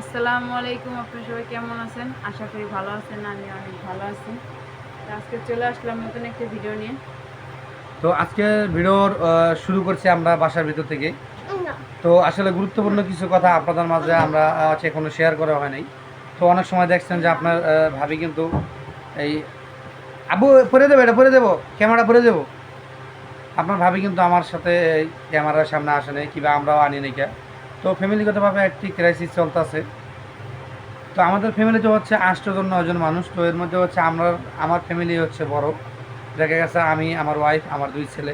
আসসালামু আলাইকুম, আপনারা সবাই কেমন আছেন? আশা করি ভালো আছেন, আমি অনেক ভালো আছি। আজকে চলে আসলাম নতুন একটা ভিডিও নিয়ে। তো আজকে ভিডিওর শুরু করছি আমরা বাসার ভিতর থেকে। তো আসলে গুরুত্বপূর্ণ কিছু কথা আপনাদের মাঝে আমরা হচ্ছে এখনও শেয়ার করা হয় নাই। তো অনেক সময় দেখছেন যে আপনার ভাবি কিন্তু এই, আবু, পরে দেবো, এটা পরে দেবো, ক্যামেরা পরে দেবো। আপনার ভাবি কিন্তু আমার সাথে ক্যামেরার সামনে আসে নাই, কিংবা আমরাও আনি নাই কে। তো ফ্যামিলিগতভাবে একটি ক্রাইসিস চলতেছে। তো আমাদের ফ্যামিলিতে হচ্ছে আষ্টজন নয়জন মানুষ। তো এর মধ্যে হচ্ছে আমরা, আমার ফ্যামিলি হচ্ছে বড়। দেখা গেছে আমি, আমার ওয়াইফ আমার দুই ছেলে।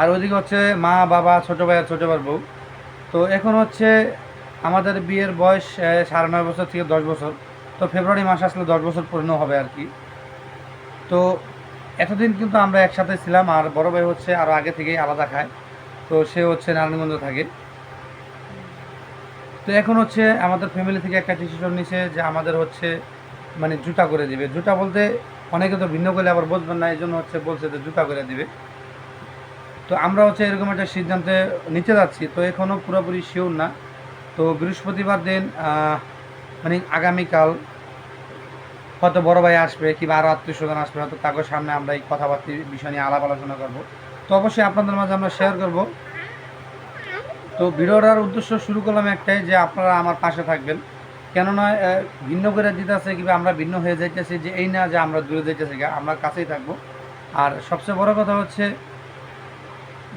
আর ওইদিকে হচ্ছে মা, বাবা, ছোটো ভাই আর ছোটো ভাইয়ের বউ। তো এখন হচ্ছে আমাদের বিয়ের বয়স সাড়ে নয় বছর থেকে দশ বছর। তো ফেব্রুয়ারি মাস আসলে দশ বছর পূর্ণ হবে আর কি তো এতদিন কিন্তু আমরা একসাথে ছিলাম, আর বড় ভাই হচ্ছে আরও আগে থেকেই আলাদা খায়। তো সে হচ্ছে নারায়ণগঞ্জ থাকে। তো এখন হচ্ছে আমাদের ফ্যামিলি থেকে একটা ডিসিশন নিছে যে আমাদের হচ্ছে মানে জুতা করে দিবে। জুতা বলতে অনেকে তো ভিন্ন করলে আবার বুঝবেন না এই জন্য হচ্ছে বলছে যে জুতা করে দিবে। তো আমরা হচ্ছে এরকম একটা সিদ্ধান্তে নিতে যাচ্ছি, তো এখনও পুরোপুরি শিওর না। তো বৃহস্পতিবার দিন মানে আগামীকাল হয়তো বড় ভাই আসবে কিংবা আরও আত্মীয় স্বজন আসবে, হয়তো তাকে সামনে আমরা এই কথাবার্তা বিষয় নিয়ে আলাপ আলোচনা করব। তো অবশ্যই আপনাদের মাঝে আমরা শেয়ার করব। তো ভিডিওটার উদ্দেশ্য শুরু করলাম একটাই যে আপনারা আমার পাশে থাকবেন। কেননা ভিন্ন করে দিতেছে কিংবা আমরা ভিন্ন হয়ে যাইতেছি যে এই না যে আমরা দূরে যাইতেছি আমরা কাছেই থাকব। আর সবচেয়ে বড় কথা হচ্ছে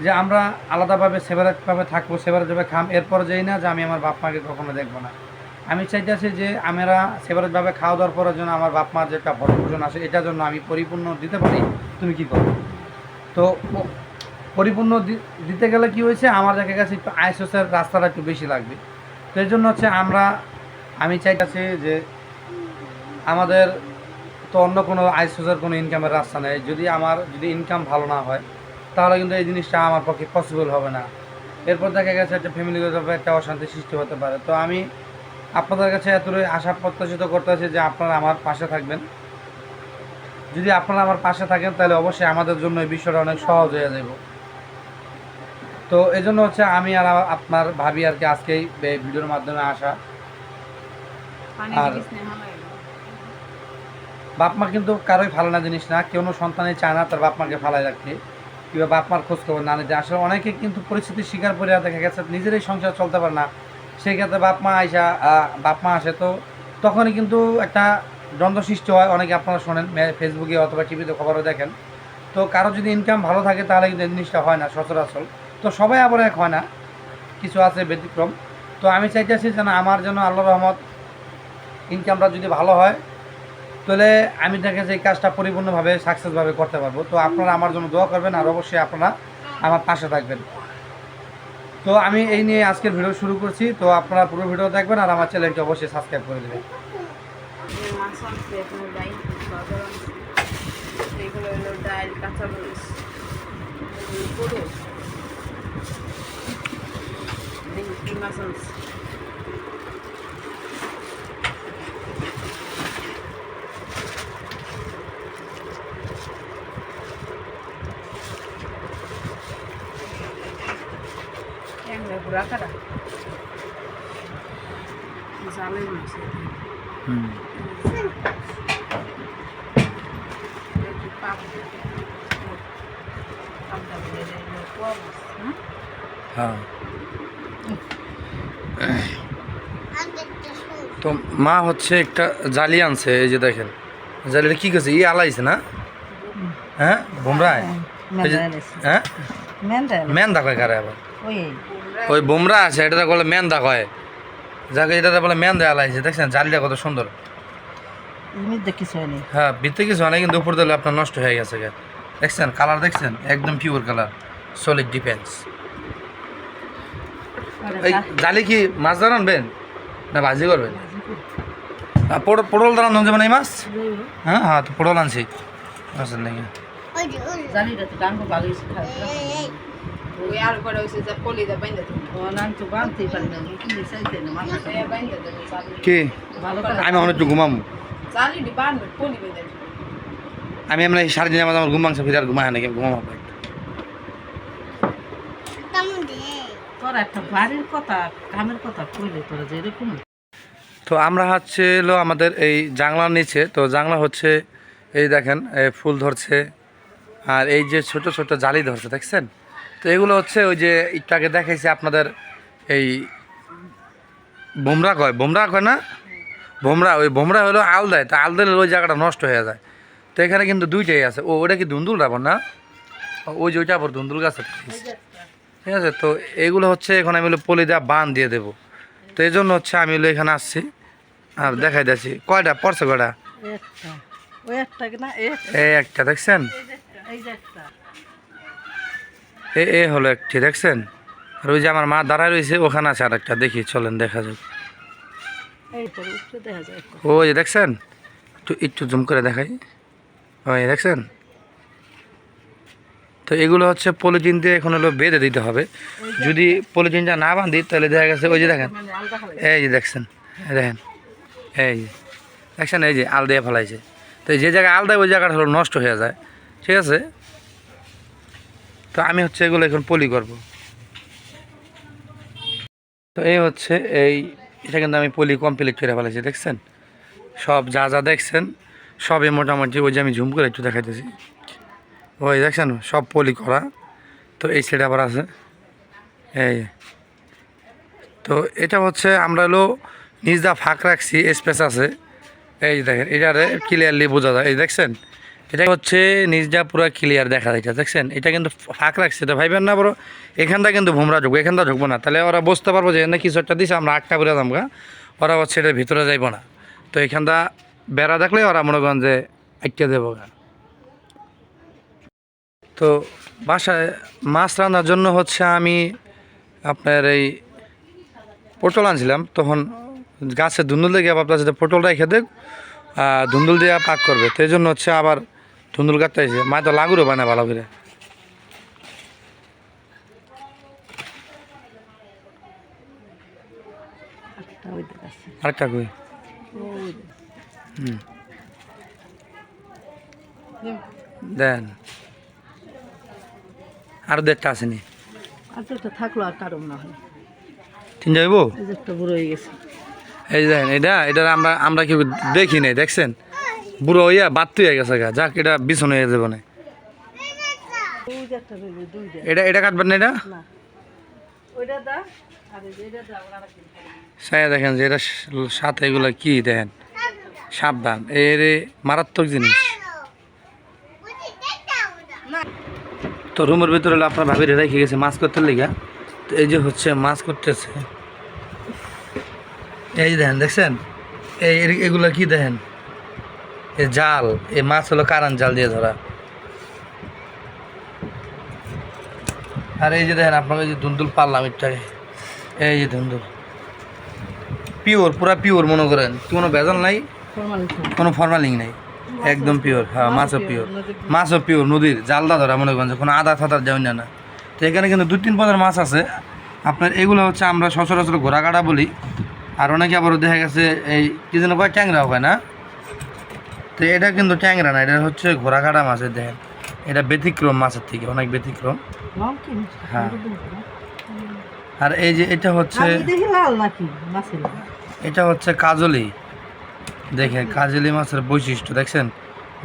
যে আমরা আলাদাভাবে সেপারেটভাবে থাকব সেপারেটভাবে খাম। এরপর যেই না যে আমি আমার বাপ মাকে কখনো দেখব না। আমি চাইতেছি যে আমরা সেপারেটভাবে খাওয়া দাওয়ার পরের জন্য আমার বাপ মার যেটা ভরণ পোষণ আসে এটার জন্য আমি পরিপূর্ণ দিতে পারি। তুমি কি করো? তো পরিপূর্ণ দিতে গেলে কি হয়েছে? আমার দেখা গেছে একটু আইসোসের রাস্তাটা একটু বেশি লাগবে। তো জন্য হচ্ছে আমরা, আমি চাইতেছি যে আমাদের তো অন্য কোনো আইসোসের কোনো ইনকামের রাস্তা নেই। যদি আমার, যদি ইনকাম ভালো না হয়, তাহলে কিন্তু এই জিনিসটা আমার পক্ষে পসিবল হবে না। এরপর দেখা গেছে একটা ফ্যামিলিগত একটা অশান্তি সৃষ্টি হতে পারে। তো আমি আপনাদের কাছে এতটাই আশা প্রত্যাশিত করতেছি যে আপনারা আমার পাশে থাকবেন। যদি আপনারা আমার পাশে থাকেন, তাহলে অবশ্যই আমাদের জন্য এই বিষয়টা অনেক সহজ হয়ে যাব তো এই জন্য হচ্ছে আমি আর আপনার ভাবি আর কি আজকেই এই ভিডিওর মাধ্যমে আসা। আর- বাপ মা কিন্তু কারোই ভালো না জিনিস না কেউ সন্তানই চায় না তার বাপ মাকে ফালাই রাখতে। কিংবা বাপ মার খোঁজ খবর না নিতে। আসলে অনেকে কিন্তু পরিস্থিতির শিকার করে দেখা গেছে নিজেরই সংসার চলতে পারে না। সেই ক্ষেত্রে বাপ মা আইসা বাপ মা আসে তো তখনই কিন্তু একটা দ্বন্দ্ব সৃষ্টি হয়। অনেকে আপনারা শোনেন ফেসবুকে অথবা টিভিতে খবরও দেখেন। তো কারও যদি ইনকাম ভালো থাকে তাহলে কিন্তু এই জিনিসটা হয় না সচরাচর। তো সবাই আবার এক হয় না। কিছু আছে ব্যতিক্রম। তো আমি চাইতেছি যেন আমার যেন আল্লাহ রহমত ইনকামটা যদি ভালো হয়, তাহলে আমি দেখে যে কাজটা পরিপূর্ণভাবে সাকসেসভাবে করতে পারব। তো আপনারা আমার জন্য দোয়া করবেন আর অবশ্যই আপনারা আমার পাশে থাকবেন। তো আমি এই নিয়ে আজকের ভিডিও শুরু করছি। তো আপনারা পুরো ভিডিও দেখবেন আর আমার চ্যানেলটি অবশ্যই সাবস্ক্রাইব করে দেবেন। মরিচ পুরো দেখি কি মাছ আনছে এমনি ঘোরা কাটা জালের মাছ একটু পাপ পাপটা বলে দেয় পোয়া মাছ হ্যাঁ হ্যাঁ তো মা হচ্ছে একটা জালি আনছে এই যে দেখেন। জালিটা কি করছে? ই আলাইছে না? হ্যাঁ? বোমরায় হ্যাঁ মেন্দা কয় কারে আবার? ওই বোমরা আছে এটাতে বলে মেন্দা কয়। যাকে এটাতে বলে মেন্দা আলাইছে দেখছেন? জালিটা কত সুন্দর। হ্যাঁ ভিতরে কিছু হয় কিন্তু উপর দিলে আপনার নষ্ট হয়ে গেছে। দেখছেন? কালার দেখছেন? একদম পিওর কালার। সলিড ডিফেন্স এই জালি কি মাছ ধরে আনবেন? না ভাজি করবেন? পটল পটল দাঁড়ানো যাবে না এই মাছ? হ্যাঁ হ্যাঁ তো পটল আনছি। আচ্ছা নাকি জানিটা তো গান ভালো হয়েছে ওই আর করে হইছে যে পলিদা বাইন্দা তুমি ও নাম তো বানতেই পারি না কি চাইতে না মাথা এ বাইন্দা দেবে জালি কি? ভালো করে আমি ঘুমাম। আমি দিনের মাঝে আমার ঘুম ভাঙছে ফিরে আর ঘুমায় নাকি ঘুমাম একটা বাড়ির কথা কথা কইলে যে এরকম তো আমরা হচ্ছে এলো আমাদের এই জাংলার নিচে, তো জাংলা হচ্ছে এই দেখেন ফুল ধরছে, আর এই যে ছোট ছোট জালি ধরছে, দেখছেন? তো এগুলো হচ্ছে ওই যে একটাকে দেখাইছি আপনাদের এই বোমরা কয় বোমরা কয় না? বোমরা, ওই বোমরা হলো আল দেয়, তা আল দিলে ওই জায়গাটা নষ্ট হয়ে যায়। তো এখানে কিন্তু দুইটাই আছে। ও, ওটা কি ধুন্দুল রাবণ না? ওই যে ওইটা আবার ধুন্দুল গাছ। ঠিক আছে? তো এগুলো হচ্ছে এখন আমি হলো পলি দেওয়া বান দিয়ে দেবো। তো এই জন্য হচ্ছে আমি হলো এখানে আসছি। আর দেখাই দিচ্ছি কয়টা? পড়ছে কয়টা? এই একটা দেখছেন? এ এ হলো একটি দেখছেন? আর ওই যে আমার মা দাঁড়ায় রয়েছে ওখানে আছে আর একটা দেখি চলেন দেখা যাক। ওই যে দেখছেন? একটু একটু জুম করে দেখাই। ওই দেখছেন? তো এগুলো হচ্ছে পলিথিন দিয়ে এখন হলো বেঁধে দিতে হবে। যদি পলিথিনটা না বাঁধি, তাহলে দেখা গেছে, ওই যে দেখেন, এই যে দেখছেন দেখেন, এই যে, দেখছেন, এই যে আল দিয়ে ফেলাইছে। তো যে জায়গায় আল দেয়, ওই জায়গাটা হলো নষ্ট হয়ে যায়, ঠিক আছে? তো আমি হচ্ছে এগুলো এখন পলি করব। তো এই হচ্ছে এই, এটা কিন্তু আমি পলি কমপ্লিট করে ফেলেছি, দেখছেন? সব যা যা দেখছেন, সবই মোটামুটি ওই যে আমি ঝুম করে একটু দেখাইতেছি। ওই দেখছেন, সব পলি করা। তো এই সেট আবার আছে। এই তো এটা হচ্ছে, আমরা হলো নিজদা ফাঁক রাখছি স্পেস আছে। এই দেখেন, এটারে ক্লিয়ারলি বোঝা যায়। এই দেখছেন, এটা হচ্ছে নিজদা পুরো ক্লিয়ার দেখা যায় দেখছেন? এটা কিন্তু ফাঁক রাখছি, তো ভাইবেন না বড় এখানটা কিন্তু ভুমরা ঢুকবো এখানটা ঢুকবো না। তাহলে ওরা বুঝতে পারব যে এখানে কিছু একটা দিছে, আমরা আটটা করে দামগা ওরা হচ্ছে এটার ভিতরে যাইবো না। তো এখানটা বেড়া দেখলে ওরা মনে করেন যে আটকে দেবো গা। তো বাসায় মাছ রান্নার জন্য হচ্ছে আমি আপনার এই পটল আনছিলাম। তখন গাছে ধুন্দুল দিয়ে ভাবলাম যে পটল রেখে দেখ ধুন্দুল দিয়ে পাক করবে। তো এই জন্য হচ্ছে আবার ধুন্দুল কাটতে এসে মা তো লাগুরও বানায় ভালো করে। আছে। আরেকটা কই? হুম। দেন। আরও দেড়টা আসেনি আর তো একটা থাকল আর কারণ না হয়। তিন যাইব এই একটা বুড়ো হয়ে গেছে। এই দেখেন এটা এটা আমরা আমরা কেউ দেখি নাই দেখছেন? বুড়ো হইয়া বাত্তু হয়ে গেছে গা যাক এটা বিছন হয়ে যাবে না এটা এটা কাটবেন না এটা? সায়া দেখেন যে এটা সাথে এগুলো কি দেখেন? সাবধান এর মারাত্মক জিনিস। তো রুমের ভিতরে হলো আপনার ভাবিরে রেখে গেছে মাছ করতে লেগা। তো এই যে হচ্ছে মাছ করতেছে। এই যে দেখেন দেখছেন? এই এগুলো কি দেখেন? এ জাল এই মাছ হলো কারান জাল দিয়ে ধরা। আর এই যে দেখেন আপনার আপনাকে যে ধুন্দুল পারলাম একটাকে। এই যে ধুন্দুল। পিওর পুরা পিওর মনে করেন। কোনো ভেজাল নাই। কোনো ফর্মালিং নাই। একদম পিওর হ্যাঁ মাছও পিওর মাছও পিওর নদীর জালদা ধরা মনে করেন কোনো আদা ফাদার যাবেন না। তো এখানে কিন্তু দুই তিন পদের মাছ আছে। আপনার এগুলো হচ্ছে আমরা সচরাচর ঘোড়া কাটা বলি। আর অনেকে আবার দেখা গেছে এই কি যেন কয় ট্যাংরা হয় না? তো এটা কিন্তু ট্যাংরা না এটা হচ্ছে ঘোড়া কাটা মাছের দেখেন এটা ব্যতিক্রম মাছের থেকে অনেক ব্যতিক্রম। হ্যাঁ। আর এই যে এটা হচ্ছে। এটা হচ্ছে কাজলি। দেখেন কাজলি মাছের বৈশিষ্ট্য দেখছেন?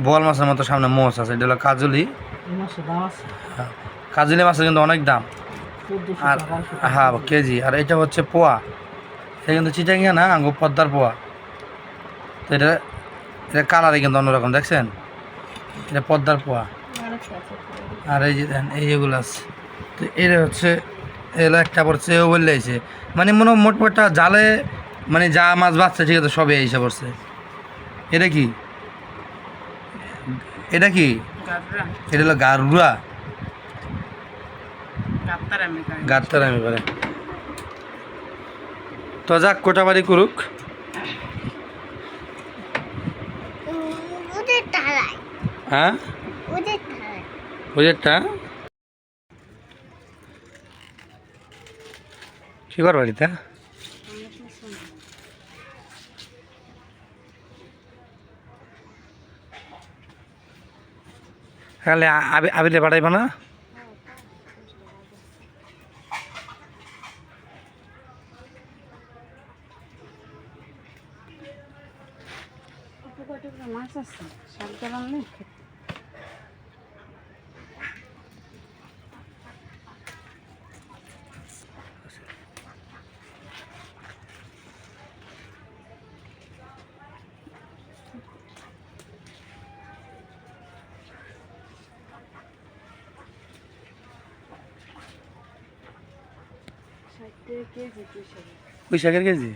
বোয়াল মাছের মতো সামনে মোষ আছে এটা হলো কাজলি। হ্যাঁ, কাজলি মাছের কিন্তু অনেক দাম। আর হ্যাঁ কেজি। আর এটা হচ্ছে পোয়া। এটা কিন্তু চিটাঙ্গিয়া না আঙ্গু পদ্মার পোয়া। তো এটা এটা কালারে কিন্তু অন্যরকম দেখছেন? এটা পদ্মার পোয়া। আর এই যে এই যেগুলো আছে। তো এটা হচ্ছে এগুলো একটা পড়ছে ও বললে মানে মনে হয় মোটমোটা জালে মানে যা মাছ বাচ্চা ঠিক আছে সবই এসে পড়ছে। এটা কি? এটা কি? এটা হলো গারুরা। গাত্তার আমি করে তো যাক কোটাবাড়ি করুক। হ্যাঁ? ওদের তালায়। কি কর বাড়িতে তাহলে আবিলে পাঠাইবা না? মাছ আছে? সব জ্বালান নেই শাকের কেজি?